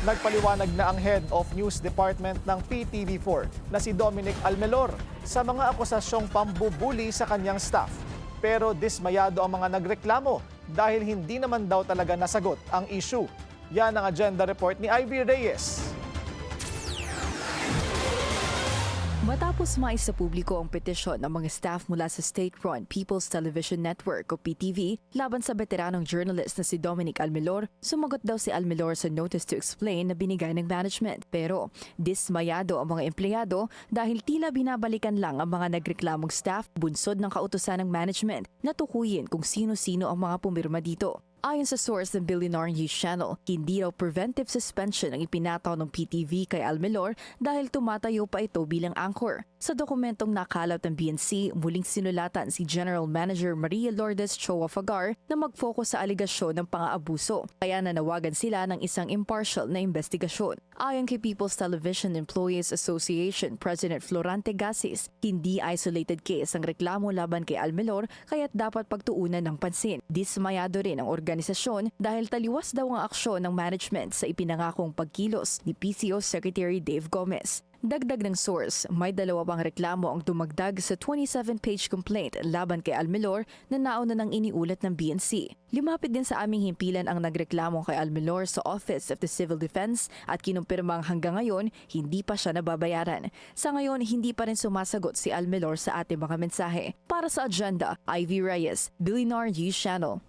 Nagpaliwanag na ang Head of News Department ng PTV4 na si Dominic Almelor sa mga akusasyong pambubuli sa kanyang staff. Pero dismayado ang mga nagreklamo dahil hindi naman daw talaga nasagot ang issue. Yan ang agenda report ni Ivy Reyes. Matapos mais sa publiko ang petisyon ng mga staff mula sa state-run People's Television Network o PTV laban sa veteranong journalist na si Dominic Almelor, sumagot daw si Almelor sa notice to explain na binigay ng management. Pero dismayado ang mga empleyado dahil tila binabalikan lang ang mga nagreklamong staff bunsod ng kautosan ng management na tukuyin kung sino-sino ang mga pumirma dito. Ayon sa source ng Billionaire News Channel, hindi raw preventive suspension ang ipinataw ng PTV kay Almelor dahil tumatayo pa ito bilang anchor. Sa dokumentong nakalat ng BNC, muling sinulatan si General Manager Maria Lourdes Choa Fagar na mag-focus sa aligasyon ng pang-aabuso, kaya nanawagan sila ng isang impartial na investigasyon. Ayon kay People's Television Employees Association President Florante Gasis, hindi isolated case ang reklamo laban kay Almelor kaya't dapat pagtuunan ng pansin. Dismayado rin ang organisasyon dahil taliwas daw ang aksyon ng management sa ipinangakong pagkilos ni PCO Secretary Dave Gomez. Dagdag ng source, may dalawa pang reklamo ang dumagdag sa 27-page complaint laban kay Almelor na nauna nang iniulat ng BNC. Lumapit din sa aming himpilan ang nagreklamo kay Almelor sa Office of the Civil Defense at kinumpirmang hanggang ngayon hindi pa siya nababayaran. Sa ngayon, hindi pa rin sumasagot si Almelor sa ating mga mensahe. Para sa agenda, Ivy Reyes, Billionaire News Channel.